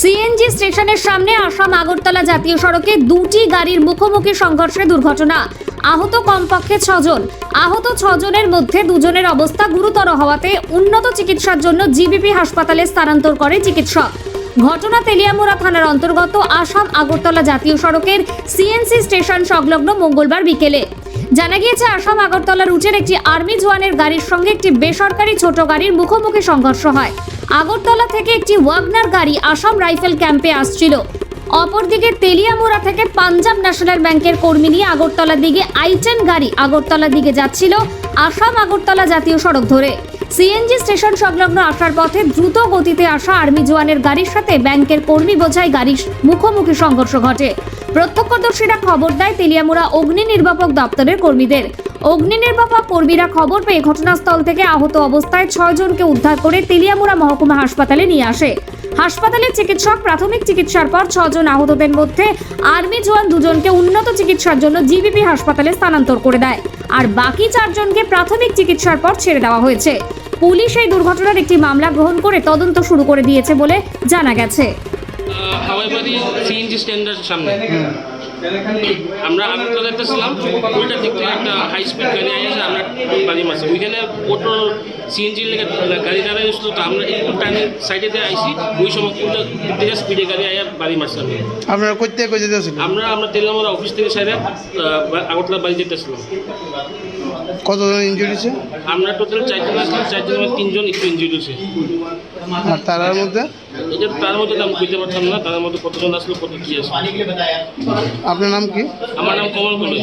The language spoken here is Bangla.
সিএনজি স্টেশনের সামনে আসাম আগরতলা জাতীয় সড়কে দুটি গাড়ির মুখোমুখি সংঘর্ষে দুর্ঘটনা। আহত কমপক্ষে ছজন। আহত ছজনের মধ্যে দুজনের অবস্থা গুরুতর হওয়াতে উন্নত চিকিৎসার জন্য জিবিপি হাসপাতালে স্থানান্তর করে চিকিৎসক। ঘটনা তেলিয়ামুড়া থানার অন্তর্গত আসাম আগরতলা জাতীয় সড়কের সিএনসি স্টেশন সংলগ্ন মঙ্গলবার বিকেলে। জানা গিয়েছে, আসাম আগরতলা রুটের একটি আর্মি জওয়ানের গাড়ির সঙ্গে একটি বেসরকারি ছোট গাড়ির মুখোমুখি সংঘর্ষ হয়। আগরতলা থেকে একটি ওয়াগনার গাড়ি আসাম রাইফেল ক্যাম্পে আসছিল। অপরদিকে তেলিয়ামুড়া থেকে পাঞ্জাব ন্যাশনাল ব্যাংকের কর্মী নিয়ে আগরতলার দিকে আইটেন গাড়ি আগরতলার দিকে যাচ্ছিল আসাম আগরতলা জাতীয় সড়ক ধরে। সিএনজি স্টেশন সংলগ্ন আসার পথে দ্রুত গতিতে আসা আর্মি জওয়ানের গাড়ির সাথে ব্যাংকের কর্মী বোঝাই গাড়ির মুখোমুখি সংঘর্ষ ঘটে। প্রত্যক্ষদর্শীরা খবর দেয়, তেলিয়ামুড়া অগ্নি নির্বাপক দপ্তরের কর্মীদের। অগ্নি নির্বাপক কর্মীরা খবর পেয়ে ঘটনাস্থল থেকে আহত অবস্থায় ছয়জনকে উদ্ধার করে তেলিয়ামুড়া মহকুমা হাসপাতালে নিয়ে আসে। হাসপাতালের চিকিৎসক প্রাথমিক চিকিৎসার পর ছজন আহতদের মধ্যে আর্মি জওয়ান দুজনকে উন্নত চিকিৎসার জন্য জিবিপি হাসপাতালে স্থানান্তর করে দেয়। আর বাকি চারজনকে প্রাথমিক চিকিৎসার পর ছেড়ে দেওয়া হয়েছে। পুলিশ এই দুর্ঘটনার একটি মামলা গ্রহণ করে তদন্ত শুরু করে দিয়েছে বলে জানা গেছে। হাওয়াইবাড়ি সিএনজি স্ট্যান্ডের সামনে। আমরা আমি আগরতলা ছিলাম ওইটার দিক থেকে একটা হাই স্পিড গাড়ি আসে আমরা বাড়ি মারছি। ওইখানে অটো সিএনজি গাড়ি দাঁড়াই আসলো তো আমরা একটু টাইমের সাইডে দিয়ে আইসি ওই সময় দিক থেকে স্পিডে গাড়ি আয়া বাড়ি মারছি আমি। আপনারা কই থেকে কই যেতেছেন আমরা আমরা তেলামারা অফিস থেকে সাইডে আগরতলা বাড়ি যেতেছিলাম। কতজন ইনজুরি হয়েছে? আমরা টোটাল চারজন আসলাম চারজন আমার তিনজন একটু ইঞ্জুরি হয়েছে। আর তারার মধ্যে? তার মধ্যে আমি বুঝতে পারতাম না তার মধ্যে কতজন আসলো কত কী আসলো আপনার নাম কি আমার নাম কমল কলই